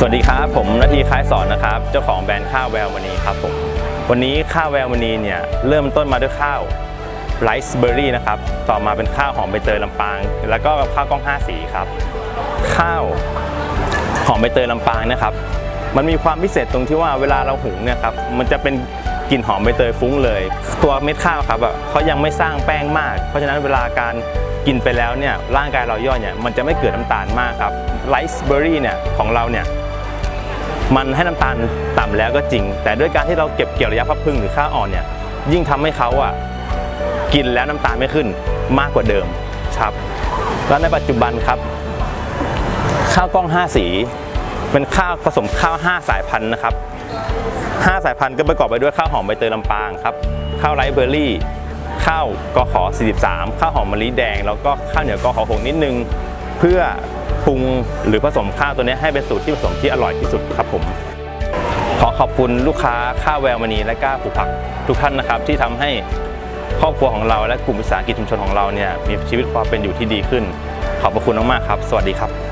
สวัสดีครับ ผมนาทีคล้ายสอนนะครับ เจ้าของแบรนด์ข้าวแววมณีครับผมวันนี้ข้าวแววมณีเนี่ยเริ่มต้นมาด้วยข้าวไรซ์เบอร์รี่นะครับต่อมาเป็นข้าวหอมใบเตยลำปาง แล้วก็ข้าวกล้องห้าสีครับ ข้าวหอมใบเตยลำปางนะครับ มันมีความพิเศษตรงที่ว่าเวลาเราหุงเนี่ยครับมันจะเป็นกลิ่นหอมใบเตยฟุ้งเลย ตัวเม็ดข้าวครับอะเขายังไม่สร้างแป้งมาก เพราะฉะนั้นเวลาการกินไปแล้วเนี่ยร่างกายเราย่อยเนี่ยมันจะไม่เกิดน้ำตาลมากครับไรซ์เบอร์รี่เนี่ยของเราเนี่ย มันให้น้ำตาลต่ำแล้วก็จริง แต่ด้วยการที่เราเก็บเกี่ยวระยะพับพึ่งหรือข้าวอ่อนเนี่ยยิ่งทำให้เขาอะกินแล้วน้ำตาลไม่ขึ้นมากกว่าเดิมครับ แล้วในปัจจุบันครับ ข้าวกล้อง 5 สี เป็นข้าวผสมข้าว 5 สายพันธุ์นะครับ 5 สายพันธุ์ก็ประกอบไปด้วยข้าวหอมใบเตยลำปางครับข้าวไรซ์เบอร์รี่ข้าวกขอ43 ข้าวหอมมะลิแดง แล้วก็ข้าวเหนียวกขอ6นิดนึง เพื่อ รุงหรือผสมข้าวตัวนี้ให้เป็นสูตรที่ผสมที่อร่อยที่สุดครับผมขอขอบคุณลูกค้าข้าวแววมณีและก้าผูกผักทุกท่านนะครับ ที่ทำให้ครอบครัวของเราและกลุ่มวิสาหกิจชุมชนของเราเนี่ยมีชีวิตความเป็นอยู่ที่ดีขึ้น ขอบพระคุณมากๆครับ สวัสดีครับ